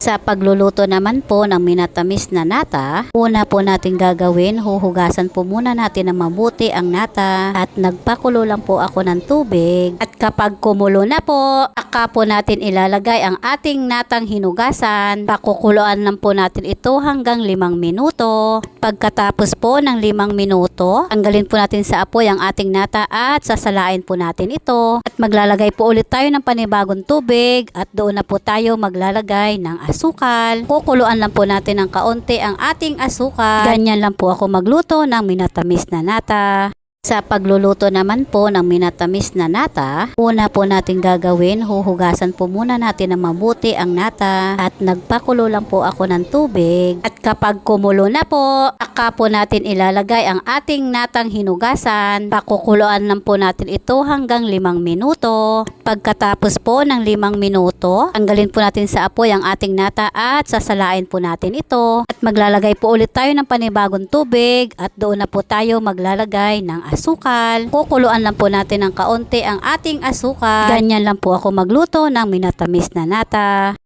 Sa pagluluto naman po ng minatamis na nata, una po natin gagawin, huhugasan po muna natin ng mabuti ang nata at nagpakulo lang po ako ng tubig. At kapag kumulo na po, saka po natin ilalagay ang ating natang hinugasan. Pakukuluan lang po natin ito hanggang limang minuto. Pagkatapos po ng limang minuto, tanggalin po natin sa apoy ang ating nata at sasalain po natin ito. At maglalagay po ulit tayo ng panibagong tubig at doon na po tayo maglalagay ng asukal. Kukuluan lang po natin ng kaunti ang ating asukal. Ganyan lang po ako magluto ng minatamis na nata. Sa pagluluto naman po ng minatamis na nata, una po natin gagawin, huhugasan po muna natin ng mabuti ang nata at nagpakulo lang po ako ng tubig. At kapag kumulo na po, saka po natin ilalagay ang ating natang hinugasan. Pakukuluan lang po natin ito hanggang limang minuto. Pagkatapos po ng limang minuto, tanggalin po natin sa apoy ang ating nata at sasalain po natin ito. At maglalagay po ulit tayo ng panibagong tubig at doon na po tayo maglalagay ng asukal. Kukuluan lang po natin ng kaunti ang ating asukal. Ganyan lang po ako magluto ng minatamis na nata.